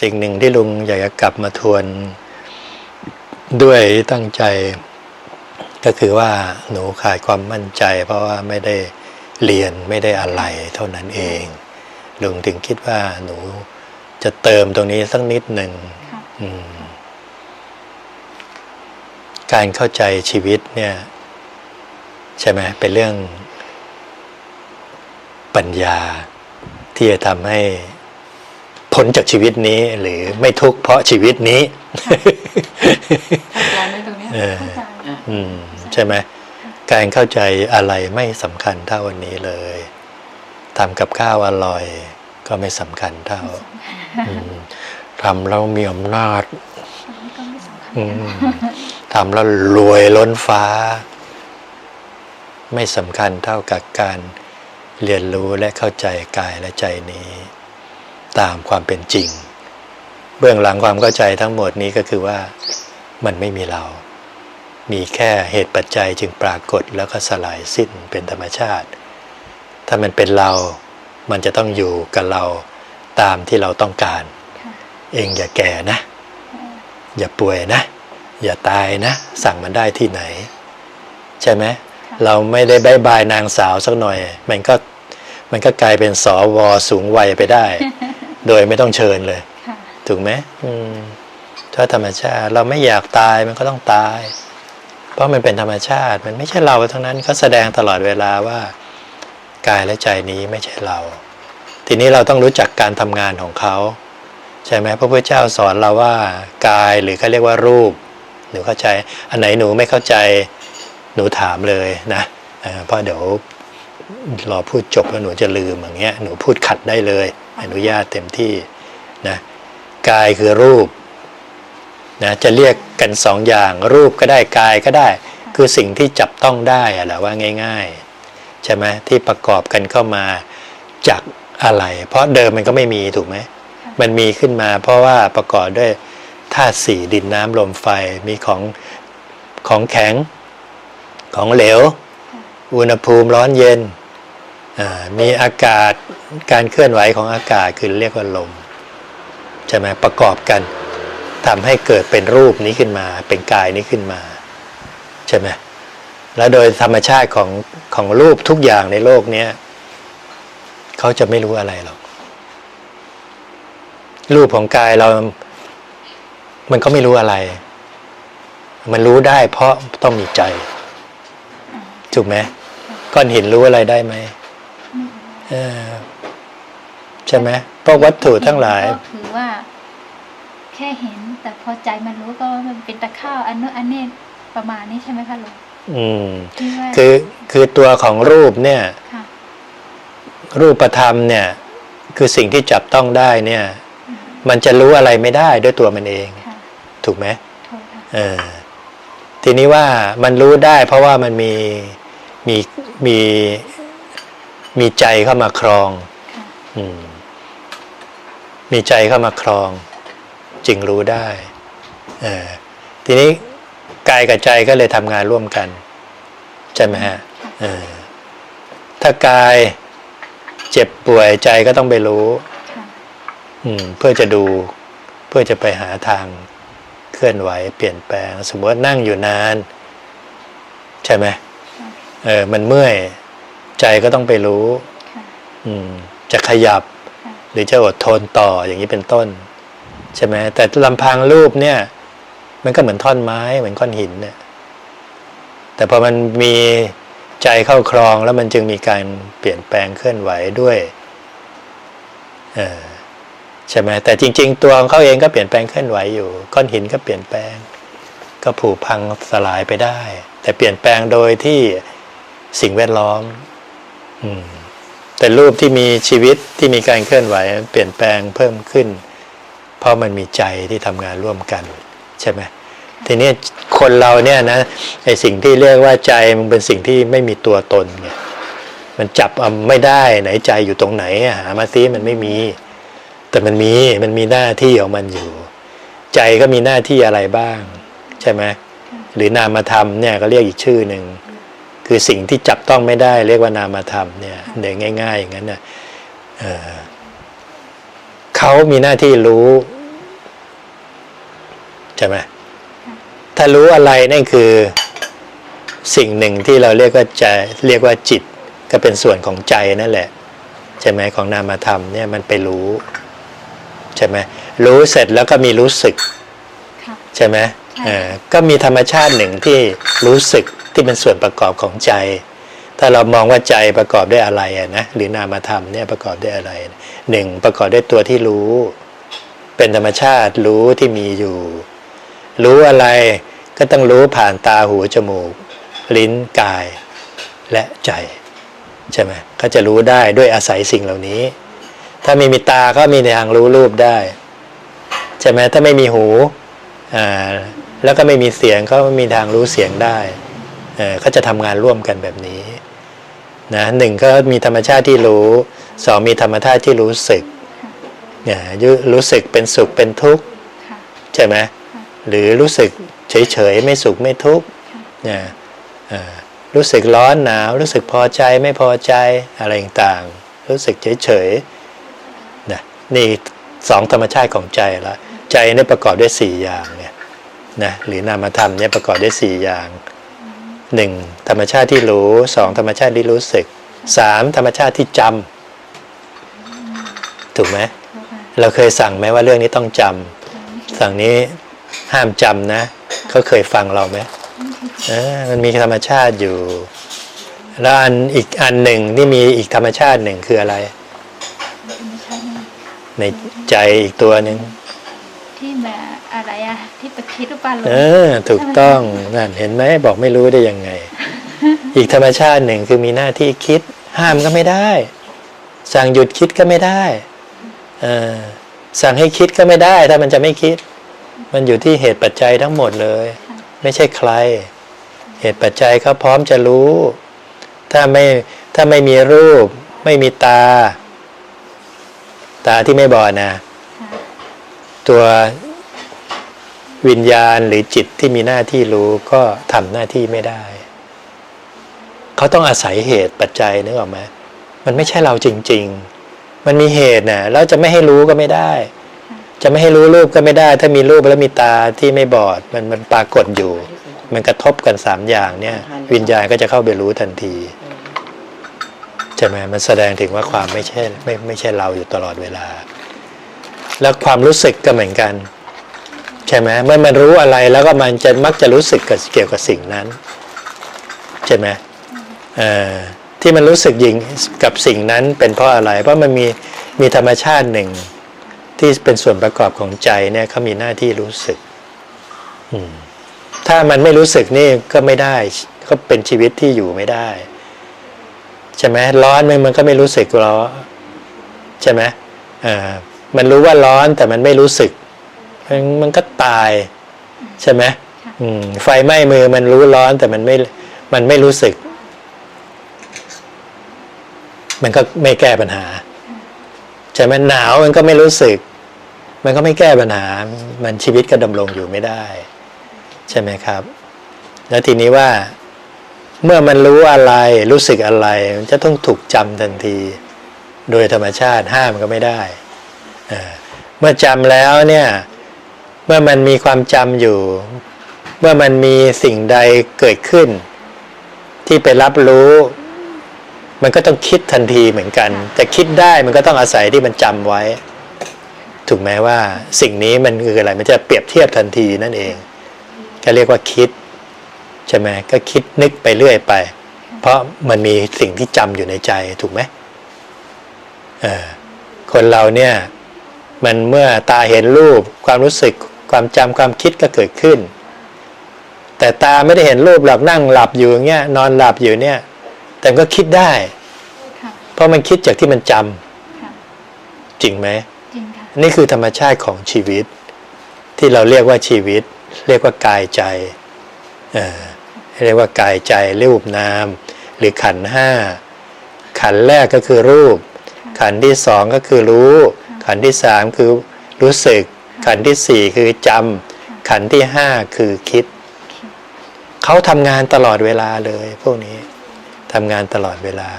สิ่งหนึ่งที่ลุงอยากจะกลับมาทวนด้วยตั้งใจ ก็คือว่าหนูขาดความมั่นใจ เพราะว่าไม่ได้เรียนไม่ได้อะไรเท่านั้นเอง ลุงถึงคิดว่าหนูจะเติมตรงนี้สักนิดหนึ่งการเข้าใจชีวิตเนี่ย ใช่ไหมเป็นเรื่องปัญญาที่จะทำให้ พ้นจากชีวิตนี้หรือไม่ทุกข์เพราะชีวิตนี้เข้าใจไหมตรงเนี้ยเออเข้าใจอืมใช่ไหมการเข้าใจอะไรไม่สำคัญเท่าวันนี้เลยทำกับข้าวอร่อย ก็ไม่สำคัญเท่าอืมทำแล้วมีอำนาจอันนี้ก็ไม่สำคัญอืมทำแล้วรวยล้นฟ้า ไม่สำคัญเท่ากับการเรียนรู้และเข้าใจกายและใจนี้ ตามความเป็นจริง เบื้องหลังความเข้าใจทั้งหมดนี้ก็คือว่ามันไม่มีเรา มีแค่เหตุปัจจัยจึงปรากฏแล้วก็สลายสิ้นเป็นธรรมชาติ ถ้ามันเป็นเรา มันจะต้องอยู่กับเราตามที่เราต้องการค่ะเองอย่าแก่นะ อย่าป่วยนะ อย่าตายนะ สั่งมันได้ที่ไหน ใช่ไหมค่ะเราไม่ได้บายบายนางสาวสักหน่อย มันก็มันก็กลายเป็นสอวอสูงวัยไปได้ โดยไม่ต้องเชิญเลยค่ะถูกไหมอืมถ้าธรรมชาติเราไม่อยากตายมันก็ต้องตาย เพราะมันเป็นธรรมชาติมันไม่ใช่เราทั้งนั้นเขาแสดงตลอดเวลาว่ากายและใจนี้ไม่ใช่เรา ทีนี้เราต้องรู้จักการทำงานของเขาใช่ไหมพระพุทธเจ้าสอนเราว่ากายหรือเขาเรียกว่ารูป หนูเข้าใจ อันไหนหนูไม่เข้าใจหนูถามเลยนะเอ่อเพราะเดี๋ยว รอพูดจบแล้วหนูจะลืมอย่างเงี้ยหนูพูดขัดได้เลย อนุญาตเต็มที่นะกายคือรูปนะจะเรียกกันสองอย่างรูปก็ได้กายก็ได้ คือสิ่งที่จับต้องได้อะแหละว่าง่ายๆใช่ไหมที่ประกอบกันเข้ามาจากอะไร เพราะเดิมมันก็ไม่มีถูกไหมมันมีขึ้นมา เพราะว่าประกอบด้วยธาตุสี่ดินน้ำลมไฟมีของของแข็ง ของเหลว อุณหภูมิร้อนเย็นอ่า มีอากาศการเคลื่อนไหวของอากาศคือเรียกว่าลมใช่ไหมประกอบกันทำให้เกิดเป็นรูปนี้ขึ้นมา เป็นกายนี้ขึ้นมา ใช่ไหมแล้วโดยธรรมชาติของของรูปทุกอย่างในโลกเนี้ยเขาจะไม่รู้อะไรหรอก รูปของกายเรา มันก็ไม่รู้อะไร มันรู้ได้เพราะต้องมีใจ ถูกไหมก้อนหินรู้อะไรได้ไหม ใช่ไหมพวกวัตถุทั้งหลายก็คือว่า แค่เห็น แต่พอใจมันรู้ก็ว่ามันเป็นตะข้าวอันนู้นอันนี้ประมาณนี้ใช่ไหมคะลุงอืมที่ว่าคือคือตัวของรูปเนี่ยค่ะรูปธรรมเนี่ย คือสิ่งที่จับต้องได้เนี่ย มันจะรู้อะไรไม่ได้ด้วยตัวมันเองค่ะถูกไหมโทษค่ะเออทีนี้ว่ามันรู้ได้เพราะว่ามันมีมีมี มีใจเข้ามาครองค่ะอืมมีใจเข้ามาครอง จึงรู้ได้เออทีนี้กายกับใจก็เลยทำงานร่วมกันใช่ไหมฮะเออถ้ากายเจ็บป่วยใจก็ต้องไปรู้ค่ะอืมเพื่อจะดูเพื่อจะไปหาทางเคลื่อนไหว เปลี่ยนแปลง สมมติว่านั่งอยู่นาน ใช่ไหมค่ะเออมันเมื่อย ใจก็ต้องไปรู้ค่ะอืม จะขยับค่ะหรือจะอดทนต่ออย่างนี้เป็นต้น ใช่ไหมแต่ลำพังรูปเนี่ย มันก็เหมือนท่อนไม้เหมือนก้อนหินเนี่ย แต่พอมันมีใจเข้าครองแล้วมันจึงมีการเปลี่ยนแปลงเคลื่อนไหวด้วยเออใช่ไหมแต่จริง ๆ ตัวของเขาเองก็เปลี่ยนแปลงเคลื่อนไหวอยู่ ก้อนหินก็เปลี่ยนแปลง ก็ผุพังสลายไปได้ แต่เปลี่ยนแปลงโดยที่สิ่งแวดล้อมอืม แต่รูปที่มีชีวิตที่มีการเคลื่อนไหว เปลี่ยนแปลงเพิ่มขึ้น เพราะมันมีใจที่ทำงานร่วมกันใช่ไหมทีนี้คนเราเนี่ยนะไอสิ่งที่เรียกว่าใจมันเป็นสิ่งที่ไม่มีตัวตนไงมันจับเอาไม่ได้ไหนใจอยู่ตรงไหนหามาซิมันไม่มี แต่มันมีมันมีหน้าที่ของมันอยู่ ใจก็มีหน้าที่อะไรบ้าง ใช่ไหมหรือนามธรรมเนี่ยก็เรียกอีกชื่อหนึ่ง คือสิ่งที่จับต้องไม่ได้ เรียกว่านามธรรมเนี่ยเดี๋ยวง่าย ๆ อย่างนั้นนะเออเขามีหน้าที่รู้ช่ไหมถ้ารู้อะไรนั่นคือสิ่งหนึ่งที่เราเรียกว่าใจเรียกว่าจิต ก็เป็นส่วนของใจนั่นแหละใช่ไหมของนามธรรมเนี่ยมันไปรู้ใช่ไหมรู้เสร็จแล้วก็มีรู้สึกค่ะใช่ไหมใช่เออก็มีธรรมชาติหนึ่งที่รู้สึก ที่เป็นส่วนประกอบของใจ ถ้าเรามองว่าใจประกอบด้วยอะไรนะหรือนามธรรมเนี่ยประกอบด้วยอะไรหนึ่งประกอบด้วยตัวที่รู้ เป็นธรรมชาติรู้ที่มีอยู่ รู้อะไรก็ต้องรู้ผ่านตาหูจมูก ลิ้นกาย และใจใช่ไหมเขาจะรู้ได้ด้วยอาศัยสิ่งเหล่านี้ ถ้าไม่มีตาก็มีทางรู้รูปได้ใช่ไหมถ้าไม่มีหูอ่าแล้วก็ไม่มีเสียงก็ไม่มีทางรู้เสียงได้ เขาจะทำงานร่วมกันแบบนี้นะหนึ่งก็มีธรรมชาติที่รู้สองมีธรรมชาติที่รู้สึกเนี่ยรู้สึกเป็นสุขเป็นทุกข์ใช่ไหมหรือรู้สึกเฉยๆไม่สุขไม่ทุกข์เนี่ยเอ่อรู้สึกร้อนหนาว รู้สึกพอใจไม่พอใจอะไรต่างๆรู้สึกเฉยๆนะนี่สองธรรมชาติของใจละใจเนี่ยประกอบด้วยสี่อย่างเนี่ยนะหรือนามธรรมเนี่ยประกอบด้วยสี่อย่าง หนึ่งธรรมชาติที่รู้สองธรรมชาติที่รู้สึกสามธรรมชาติที่จำถูกไหมถูกค่ะเราเคยสั่งไหมว่าเรื่องนี้ต้องจำสั่งนี้ห้ามจำนะเขาเคยฟังเราไหมเออมันมีธรรมชาติอยู่ แล้วอันอีกอันหนึ่งที่มีอีกธรรมชาติหนึ่งคืออะไรไม่ใช่นะในใจอีกตัวหนึ่งที่แบบ อะไรอะที่ไปคิดหรือเปล่าเออ ถูกต้องนั่นเห็นไหมบอกไม่รู้ได้ยังไง อีกธรรมชาติหนึ่งคือมีหน้าที่คิด ห้ามก็ไม่ได้ สั่งหยุดคิดก็ไม่ได้เออสั่งให้คิดก็ไม่ได้ ถ้ามันจะไม่คิด มันอยู่ที่เหตุปัจจัยทั้งหมดเลย ไม่ใช่ใคร เหตุปัจจัยเขาพร้อมจะรู้ ถ้าไม่ถ้าไม่มีรูป ไม่มีตา ตาที่ไม่บอดนะค่ะตัว วิญญาณหรือจิตที่มีหน้าที่รู้ก็ทำหน้าที่ไม่ได้ เขาต้องอาศัยเหตุปัจจัยนึกออกไหมมันไม่ใช่เราจริง ๆ มันมีเหตุนะแล้วจะไม่ให้รู้ก็ไม่ได้ จะไม่ให้รู้รูปก็ไม่ได้ ถ้ามีรูปแล้วมีตาที่ไม่บอด มันมันปรากฏอยู่ มันกระทบกันสามอย่างเนี่ย วิญญาณก็จะเข้าไปรู้ทันทีใช่ไหมมันแสดงถึงว่าความไม่ใช่ไม่ไม่ใช่เราอยู่ตลอดเวลา แล้วความรู้สึกก็เหมือนกัน ช่ไหมเมื่อมันรู้อะไรแล้วก็มันจะมักจะรู้สึกกับเกี่ยวกับสิ่งนั้น ใช่ไหมเอ่อที่มันรู้สึกยิงกับสิ่งนั้นเป็นเพราะอะไร เพราะมันมีมีธรรมชาติหนึ่ง ที่เป็นส่วนประกอบของใจเนี่ยเขามีหน้าที่รู้สึกถ้ามันไม่รู้สึกนี่ก็ไม่ได้ ก็เป็นชีวิตที่อยู่ไม่ได้ ใช่ไหมร้อนมันมันก็ไม่รู้สึกร้อนใช่ไหมเอ่ามันรู้ว่าร้อนแต่มันไม่รู้สึกมันมันก็ ตาย ใช่ไหมอืมไฟไหม้มือมันรู้ร้อนแต่มันไม่มันไม่รู้สึก มันก็ไม่แก้ปัญหาใช่ไหมหนาวมันก็ไม่รู้สึก มันก็ไม่แก้ปัญหา มันชีวิตก็ดำรงอยู่ไม่ได้ ใช่ไหมครับ แล้วทีนี้ว่า เมื่อมันรู้อะไรรู้สึกอะไร มันจะต้องถูกจำทันที โดยธรรมชาติห้ามก็ไม่ได้เอ่อเมื่อจำแล้วเนี่ย เมื่อมันมีความจำอยู่ เมื่อมันมีสิ่งใดเกิดขึ้น ที่ไปรับรู้ มันก็ต้องคิดทันทีเหมือนกัน แต่คิดได้มันก็ต้องอาศัยที่มันจำไว้ ถูกไหมว่าสิ่งนี้มันคืออะไร มันจะเปรียบเทียบทันทีนั่นเอง ก็เรียกว่าคิดใช่ไหมก็คิดนึกไปเรื่อยไป เพราะมันมีสิ่งที่จำอยู่ในใจถูกไหมเออคนเราเนี่ยมันเมื่อตาเห็นรูปความรู้สึก ความจำความคิดก็เกิดขึ้น แต่ตาไม่ได้เห็นรูปหลับนั่งหลับอยู่อย่างเงี้ยนอนหลับอยู่เนี่ย แต่ก็คิดได้ค่ะเพราะมันคิดจากที่มันจำค่ะจริงไหมจริงค่ะนี่คือธรรมชาติของชีวิต ที่เราเรียกว่าชีวิต เรียกว่ากายใจเอ่อเรียกว่ากายใจรูปนาม หรือขันธ์ห้าขันธ์แรกก็คือรูป ขันธ์ที่สองก็คือรู้ ขันธ์ที่สามคือรู้สึก ขันธ์ที่สี่คือจำขันธ์ที่ห้าคือคิด เขาทำงานตลอดเวลาเลย พวกนี้ทำงานตลอดเวลา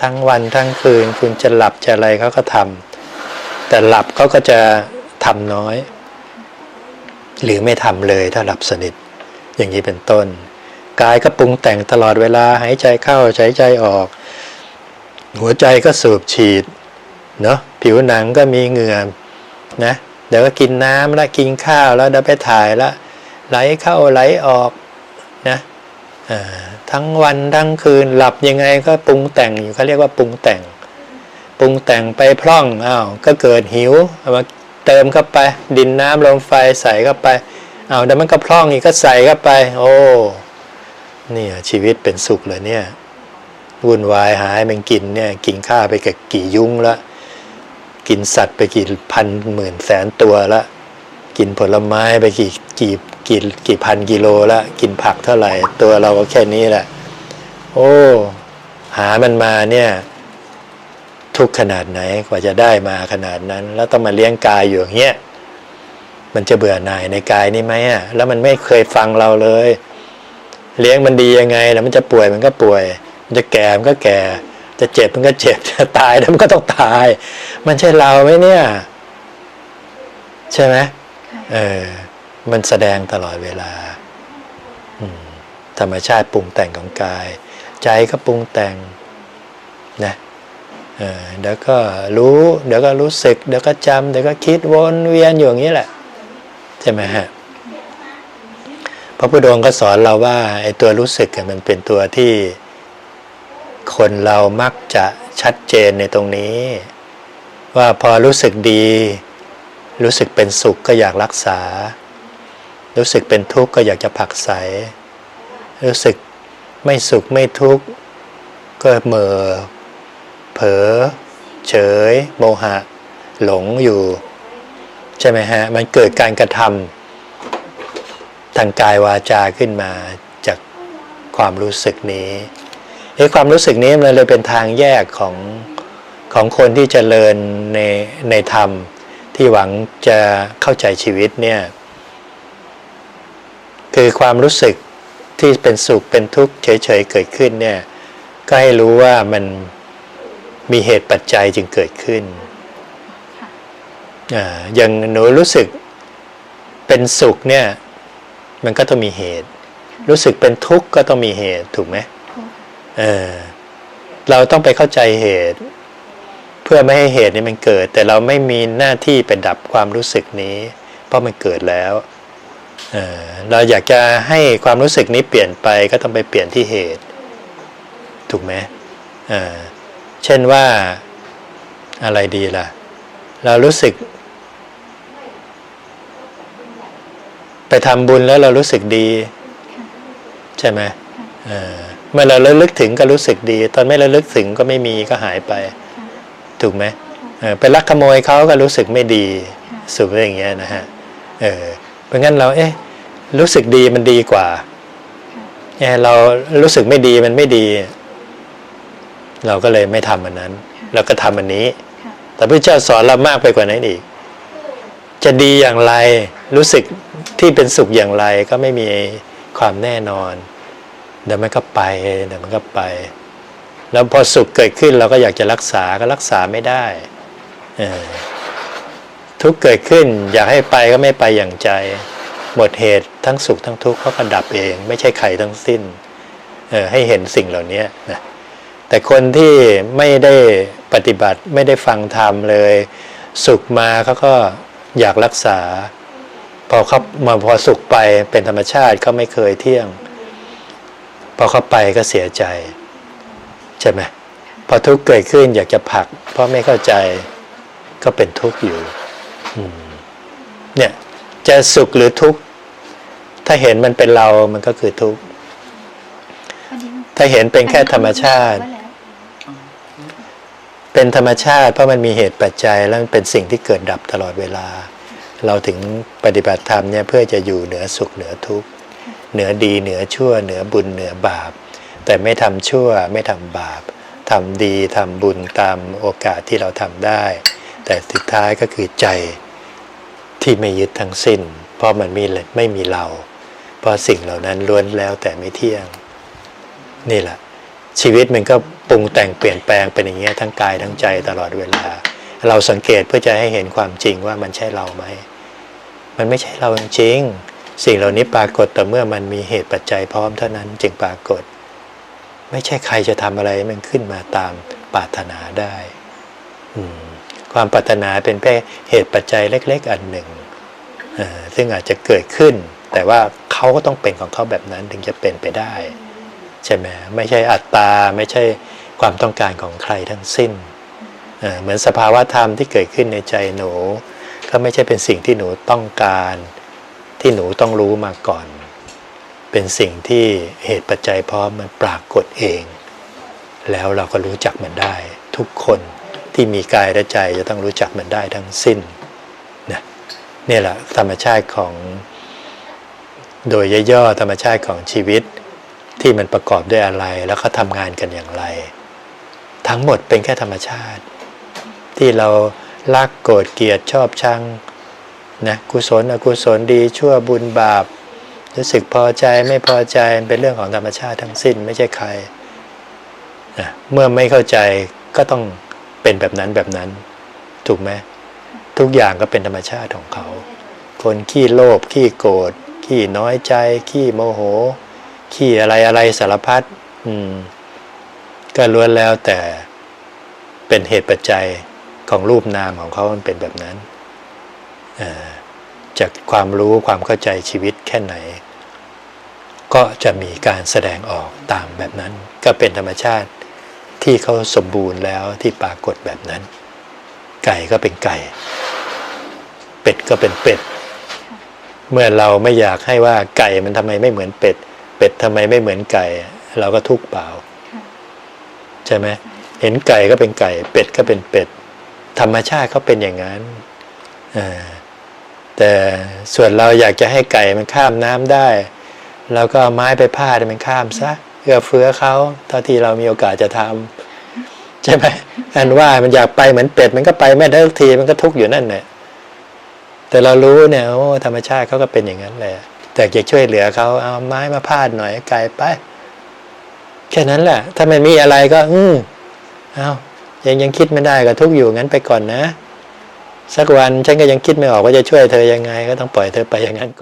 ทั้งวันทั้งคืนคุณจะหลับจะอะไรเขาก็ทำแต่หลับเขาก็จะทำน้อย หรือไม่ทำเลยถ้าหลับสนิท อย่างนี้เป็นต้นกายก็ปรุงแต่งตลอดเวลาหายใจเข้าหายใจออก หัวใจก็สูบฉีดเนาะผิวหนังก็มีเหงื่อนะ เดี๋ยวก็กินน้ำแล้วกินข้าวแล้วเดี๋ยวไปถ่ายแล้วไหลเข้าไหลออกนะทั้งวันทั้งคืนหลับยังไงก็ปรุงแต่งอยู่เขาเรียกว่าปรุงแต่ง ปรุงแต่งไปพร่องอ้าวก็เกิดหิวเอามาเติมเข้าไป ดินน้ำลมไฟใส่เข้าไปอ้าวเดี๋ยวมันก็พร่องอีกก็ใส่เข้าไป โอ้เนี่ยชีวิตเป็นสุขเลยเนี่ยวุ่นวายหายมันกินเนี่ยกินข้าวไปกับกี่ยุ้งและ กินสัตว์ไปกี่พันหมื่นแสนตัวละ กินผลไม้ไปกี่กี่กี่กี่พันกิโลละกินผักเท่าไหร่ตัวเราก็แค่นี้แหละ โอ้ หามันมาเนี่ย ทุกข์ขนาดไหนกว่าจะได้มาขนาดนั้น แล้วต้องมาเลี้ยงกายอยู่อย่างเงี้ยมันจะเบื่อหน่ายในกายนี่ไหมอะแล้วมันไม่เคยฟังเราเลย เลี้ยงมันดียังไง แล้วมันจะป่วยมันก็ป่วย มันจะแก่มันก็แก่ จะเจ็บมันก็เจ็บจะตายแล้วมันก็ต้องตาย มันใช่เราไหมเนี่ย ใช่ไหมค่ะเออ มันแสดงตลอดเวลาอืมธรรมชาติปรุงแต่งของกาย ใจก็ปรุงแต่งนะเออเดี๋ยวก็รู้ เดี๋ยวก็รู้สึก เดี๋ยวก็จำเดี๋ยวก็คิดวนเวียนอยู่อย่างนี้แหละ ใช่ไหมฮะพระพุทธองค์ก็สอนเราว่าไอ้ตัวรู้สึกอะมันเป็นตัวที่ คนเรามักจะชัดเจนในตรงนี้ ว่าพอรู้สึกดี รู้สึกเป็นสุขก็อยากรักษา รู้สึกเป็นทุกข์ก็อยากจะผักไสรู้สึกไม่สุขไม่ทุกข์ก็เหม่อเผลอเฉย โมหะ หลงอยู่ ใช่ไหมฮะ มันเกิดการกระทำทางกายวาจาขึ้นมาจากความรู้สึกนี้ ไอ้ความรู้สึกนี้มันเลยเป็นทางแยกของของคนที่จเจริญในในธรรม ที่หวังจะเข้าใจชีวิตเนี่ยคือความรู้สึกที่เป็นสุขเป็นทุกข์เฉยๆเกิดขึ้นเนี่ยก็ให้รู้ว่ามันมีเหตุปัจจัยจึงเกิดขึ้นค่ะอ่าอย่างหนูรู้สึกเป็นสุขเนี่ยมันก็ต้องมีเหตุ รู้สึกเป็นทุกข์ก็ต้องมีเหตุถูกไหมถูก เออเราต้องไปเข้าใจเหตุ เพื่อไม่ให้เหตุนี้มันเกิด แต่เราไม่มีหน้าที่ไปดับความรู้สึกนี้ เพราะมันเกิดแล้วเออเราอยากจะให้ความรู้สึกนี้เปลี่ยนไปก็ต้องไปเปลี่ยนที่เหตุ ถูกไหมเออเช่นว่าอะไรดีล่ะ เรารู้สึก ไปทำบุญแล้วเรารู้สึกดี ใช่ไหมเออ เมื่อเราระลึกถึงก็รู้สึกดี ตอนไม่ระลึกถึงก็ไม่มีก็หายไปค่ะถูกไหมเออไปลักขโมยเขาก็รู้สึกไม่ดีสุขอย่างเงี้ยนะฮะเออเพราะงั้นเราเอ๊ะรู้สึกดีมันดีกว่าค่ะเออเรารู้สึกไม่ดีมันไม่ดี เราก็เลยไม่ทำอันนั้น เราก็ทำอันนี้ค่ะแต่พระเจ้าสอนเรามากไปกว่านั้นอีก จะดีอย่างไรรู้สึกที่เป็นสุขอย่างไรก็ไม่มีความแน่นอน เดี๋ยวมันก็ไปเดี๋ยวมันก็ไป แล้วพอสุขเกิดขึ้นเราก็อยากจะรักษาก็รักษาไม่ได้ทุกเกิดขึ้น อยากให้ไปก็ไม่ไปอย่างใจ หมดเหตุทั้งสุขทั้งทุกข์เขาก็ดับเอง ไม่ใช่ใครทั้งสิ้นออให้เห็นสิ่งเหล่านี้นะแต่คนที่ไม่ได้ปฏิบัติไม่ได้ฟังธรรมเลย สุขมาเขาก็อยากรักษา พอเขามาพอสุขไปเป็นธรรมชาติเขาไม่เคยเที่ยง พอเขาไปก็เสียใจ ใช่ไหมพอทุกข์เกิดขึ้นอยากจะผลัก เพราะไม่เข้าใจก็เป็นทุกข์อยู่เนี่ยจะสุขหรือทุกข์ถ้าเห็นมันเป็นเรามันก็คือทุกข์ถ้าเห็นเป็นแค่ธรรมชาติ เป็นธรรมชาติเพราะมันมีเหตุปัจจัยแล้วมันเป็นสิ่งที่เกิดดับตลอดเวลา เราถึงปฏิบัติธรรมเนี่ยเพื่อจะอยู่เหนือสุขเหนือทุกข์ เหนือดีเหนือชั่วเหนือบุญเหนือบาป แต่ไม่ทำชั่วไม่ทำบาปทำดีทำบุญตามโอกาสที่เราทำได้ แต่สุดท้ายก็คือใจที่ไม่ยึดทั้งสิ้น เพราะมันมีไม่มีเรา เพราะสิ่งเหล่านั้นล้วนแล้วแต่ไม่เที่ยง นี่แหละ ชีวิตมันก็ปรุงแต่งเปลี่ยนแปลงเป็นอย่างเงี้ยทั้งกายทั้งใจตลอดเวลา เราสังเกตเพื่อจะให้เห็นความจริงว่ามันใช่เราไหมมันไม่ใช่เราจริง สิ่งเหล่านี้ปรากฏแต่เมื่อมันมีเหตุปัจจัยพร้อมเท่านั้นจึงปรากฏ ไม่ใช่ใครจะทำอะไรมันขึ้นมาตามปรารถนาได้ความปรารถนาเป็นแค่เหตุปัจจัยเล็ก ๆ อันหนึ่ง ซึ่งอาจจะเกิดขึ้น แต่ว่าเขาก็ต้องเป็นของเขาแบบนั้นถึงจะเป็นไปได้ ใช่ไหมไม่ใช่อัตตา ไม่ใช่ความต้องการของใครทั้งสิ้น เหมือนสภาวะธรรมที่เกิดขึ้นในใจหนู ก็ไม่ใช่เป็นสิ่งที่หนูต้องการ ที่หนูต้องรู้มาก่อน เป็นสิ่งที่เหตุปัจจัยพร้อมมันปรากฏเอง แล้วเราก็รู้จักมันได้ ทุกคนที่มีกายและใจจะต้องรู้จักมันได้ทั้งสิ้นนะนี่แหละธรรมชาติของโดยย่อๆธรรมชาติของชีวิตที่มันประกอบด้วยอะไรแล้วเขาทำงานกันอย่างไร ทั้งหมดเป็นแค่ธรรมชาติ ที่เรารักโกรธเกลียดชอบชัง นะกุศลอกุศลดีชั่วบุญบาป รู้สึกพอใจไม่พอใจเป็นเรื่องของธรรมชาติทั้งสิ้นไม่ใช่ใครนะเมื่อไม่เข้าใจก็ต้องเป็นแบบนั้นแบบนั้น ถูกไหมทุกอย่างก็เป็นธรรมชาติของเขา คนขี้โลภขี้โกรธขี้น้อยใจ ขี้โมโห ขี้อะไรอะไรสารพัดอืม ก็ล้วนแล้วแต่เป็นเหตุปัจจัยของรูปนามของเขามันเป็นแบบนั้น จากความรู้ความเข้าใจชีวิตแค่ไหน ก็จะมีการแสดงออกตามแบบนั้น ก็เป็นธรรมชาติที่เขาสมบูรณ์แล้วที่ปรากฏแบบนั้น ไก่ก็เป็นไก่ เป็ดก็เป็นเป็ด เมื่อเราไม่อยากให้ว่าไก่มันทำไมไม่เหมือนเป็ด เป็ดทำไมไม่เหมือนไก่ เราก็ทุกข์เปล่า ใช่ไหมเห็นไก่ก็เป็นไก่ เป็ดก็เป็นเป็ด ธรรมชาติเขาเป็นอย่างนั้น แต่ส่วนเราอยากจะให้ไก่มันข้ามน้ำได้เราก็เอาไม้ไปพาดให้มันข้ามซะเอื้อเฟื้อเขาเท่าที่เรามีโอกาสจะทำใช่ไหมอันว่ามันอยากไปเหมือนเป็ดมันก็ไปไม่ได้ทุกทีมันก็ทุกอยู่นั่นแหละแต่เรารู้เนี่ยโอ้ธรรมชาติเขาก็เป็นอย่างนั้นแหละแต่อยากช่วยเหลือเขาเอาไม้มาพาดหน่อยไก่ไปแค่นั้นแหละ ถ้ามันมีอะไรก็ อืมเอายังยังคิดไม่ได้ก็ทุกอยู่งั้นไปก่อนนะ สักวันฉันก็ยังคิดไม่ออกว่าจะช่วยเธอยังไง ก็ต้องปล่อยเธอไปอย่างนั้นก่อน